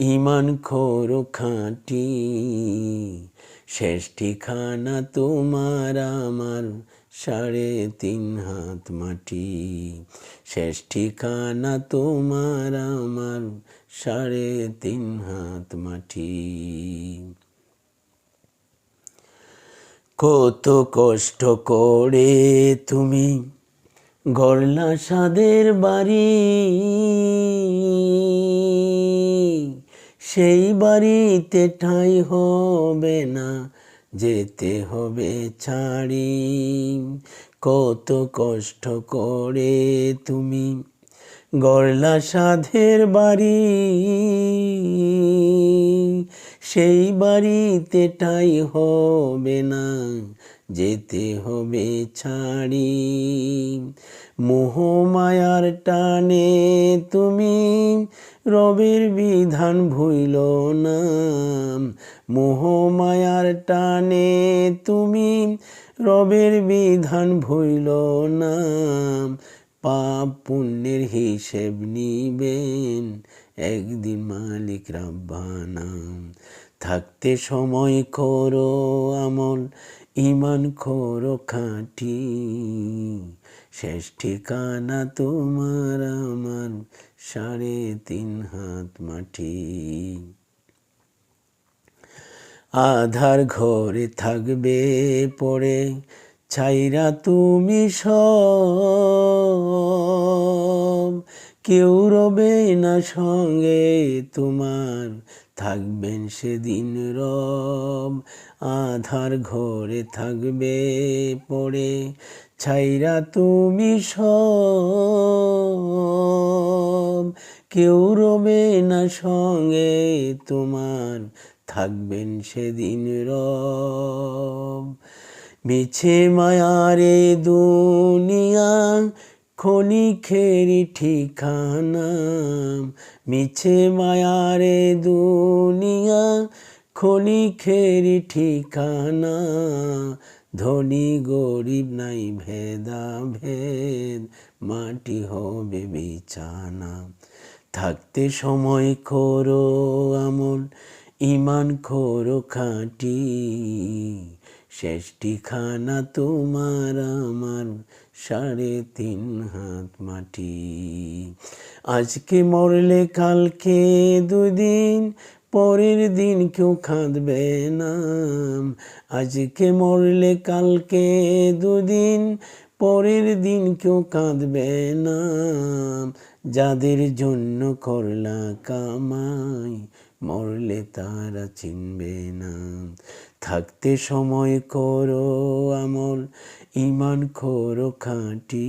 ইমান করো খাঁটি। শেষ ঠিকানা তোমার আমার সাড়ে তিন হাত মাটি। শেষ ঠিকানা তোমার আমার সাড়ে তিন হাত মাটি। কত কষ্ট করে তুমি গড়লা সাদের বাড়ি। সেই বাড়িতে ঠাঁই হবে না, যেতে হবে ছাড়ি। কত কষ্ট করে তুমি গড়লা সাধের বাড়ি। সেই বাড়িতে ঠাই হবে না, যেতে হবে ছাড়ি। মোহমায়ার টানে তুমি রবের বিধান ভুইল না। মোহমায়ার টানে তুমি রবের বিধান ভুইল না। পাপ পুণ্যের হিসেব নিবেন একদিন মালিক রাব্বানা। থাকতে সময় করো আমল ইমান করো খাঁটি। শেষ ঠিকানা তোমার আমার। সাড়ে তিন হাত মাটি। আধার ঘরে থাকবে পড়ে, ছাইরা তুমি সব। কেউ রবে না সঙ্গে তোমার, থাকবেন সেদিন রব। আধার ঘরে থাকবে পড়ে, ছাইরা তুমি সব। কেউ রবে না সঙ্গে তোমার থাকবেন সেদিন রব। মিছে মায়ারে দুনিয়া ক্ষণিকের ঠিকানা। মিছে মায়ারে দুনিয়া ক্ষণিকের ঠিকানা। ধনী গরিব নাই ভেদা ভেদ মাটি হবে বিছানা। থাকতে সময় খোরো আমল ইমান খোরো খাঁটি। শেষ ঠিকানা তোমার আমার সাড়ে তিন হাত মাটি। আজকে মরলে কালকে দুদিন পরের দিন কেউ কাঁদবে না। আজকে মরলে কালকে দুদিন পরের দিন কেউ কাঁদবে না। যাদের জন্য করলা কামাই, মরলে তারা চিনবে না। থাকতে সময় করো আমল ইমান খোরো খাঁটি।